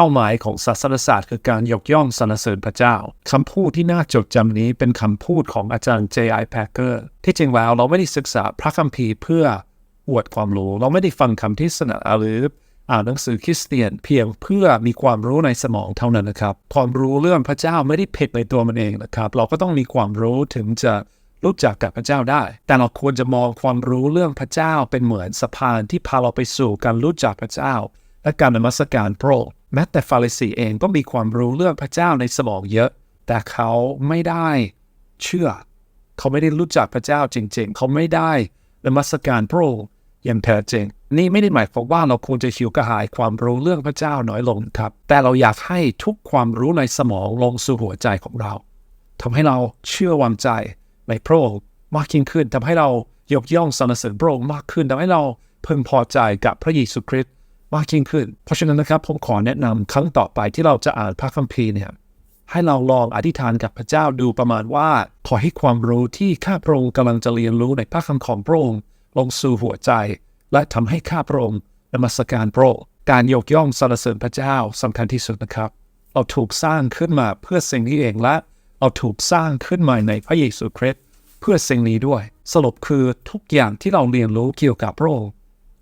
เป้าหมายของศาสนศาสตร์คือการยกย่องสรรเสริญพระเจ้า คำพูดที่น่าจดจำนี้เป็นคำพูดของอาจารย์ J.I. Packer ที่จริงแล้วเราไม่ได้ศึกษาพระคัมภีร์เพื่ออวดความรู้ เราไม่ได้ฟังคำเทศนาหรืออ่านหนังสือคริสเตียนเพียงเพื่อมีความรู้ในสมองเท่านั้นนะครับ ความรู้เรื่องพระเจ้าไม่ได้ผิดในตัวมันเองนะครับ เราก็ต้องมีความรู้ถึงจะรู้จักกับพระเจ้าได้ แต่เราควรจะมองความรู้เรื่องพระเจ้าเป็นเหมือนสะพานที่พาเราไปสู่การรู้จักพระเจ้า และการนมัสการพระองค์แม้แต่ฟาริสีเองก็มีความรู้เรื่องพระเจ้าในสมองเยอะ แต่เขาไม่ได้เชื่อ เขาไม่ได้รู้จักพระเจ้าจริง ๆ เขาไม่ได้นมัสการพระองค์อย่างแท้จริง นี่ไม่ได้หมายความว่าเราควรจะหิวกระหายความรู้เรื่องพระเจ้าน้อยลงครับ แต่เราอยากให้ทุกความรู้ในสมองลงสู่หัวใจของเราทำให้เราเชื่อวางใจในพระองค์มากยิ่งขึ้นทำให้เรายกย่องสรรเสริญพระองค์มากขึ้นทำให้เราพึงพอใจกับพระเยซูคริสต์ มากยิ่งขึ้น เพราะฉะนั้นนะครับผมขอแนะนำครั้งต่อไปที่เราจะอ่านพระคัมภีร์เนี่ยให้เราลองอธิษฐานกับพระเจ้าดูประมาณว่า ขอให้ความรู้ที่ข้าพระองค์กำลังจะเรียนรู้ในพระคำของพระองค์ลงสู่หัวใจ และทำให้ข้าพระองค์นมัสการพระองค์การยกย่องสรรเสริญพระเจ้าสำคัญที่สุดนะครับ เราถูกสร้างขึ้นมาเพื่อสิ่งนี้เองและเราถูกสร้างขึ้นมาในพระเยซูคริสต์เพื่อสิ่งนี้ด้วย สรุปคือทุกอย่างที่เราเรียนรู้เกี่ยวกับพระองค์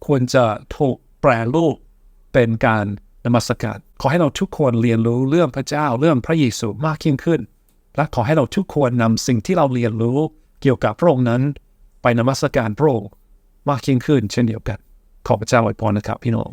ควรจะถูก รรูปเป็นการนมัสการขอให้เราทุกคนเรียนรู้เรื่องพระเจ้าเรื่องพระเยซูมากยิ่งขึ้น และขอให้เราทุกคนนำสิ่งที่เราเรียนรู้เกี่ยวกับพระองค์นั้น ไปนมัสการพระองค์มากยิ่งขึ้น เช่นเดียวกัน ขอพระเจ้าอวยพรนะครับพี่น้อง